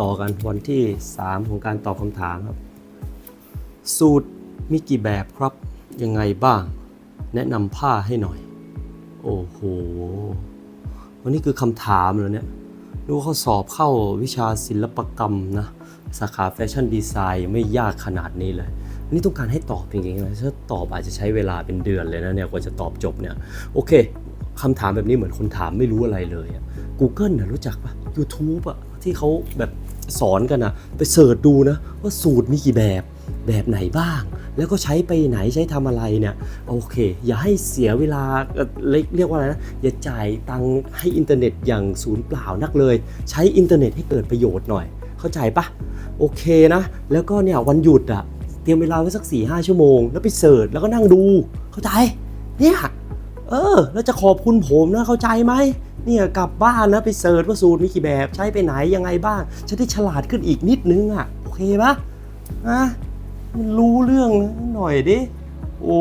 ต่อกันวันที่ 3 ของการตอบคำถามครับ สูตรมีกี่แบบครับยังไงบ้าง แนะนำผ้าให้หน่อย โอ้โหวันนี้คือคำถามเหรอเนี่ยดูเขาสอบเข้าวิชาศิลปกรรมนะสาขาแฟชั่นดีไซน์ยังไม่ยากขนาดนี้เลยอันนี้ต้องการให้ตอบจริงๆนะถ้าตอบอาจจะใช้เวลาเป็นเดือนเลยนะเนี่ยกว่าจะตอบจบเนี่ยโอเคคำถามแบบนี้เหมือนคนถามไม่รู้อะไรเลย Google นะรู้จักปะ YouTube อะที่เขาแบบสอนกันนะไปเสิร์ชดูนะ ว่าสูตรมีกี่แบบแบบไหนบ้าง แล้วก็ใช้ไปไหนใช้ทำอะไรเนี่ยโอเค อย่าให้เสียเวลาเรียกเรียกว่าอะไรนะอย่าจ่ายตังค์ให้อินเทอร์เน็ตอย่างศูนย์เปล่านักเลย ใช้อินเทอร์เน็ตให้เกิดประโยชน์หน่อย เข้าใจปะโอเคนะ แล้วก็เนี่ยวันหยุดอะเตรียมเวลาไว้สัก4ี่ห้าชั่วโมง แล้วไปเสิร์ชแล้วก็นั่งดู เข้าใจเนี่ยเออ แล้วจะขอบคุณผมนะเข้าใจไหม เนี่ยกลับบ้านนะไปเสิร์ชว่าสูตรมีกี่แบบใช้ไปไหนยังไงบ้างจะได้ฉลาดขึ้นอีกนิดนึงอะโอเคปะอะมันรู้เรื่องหน่อยดิโอ้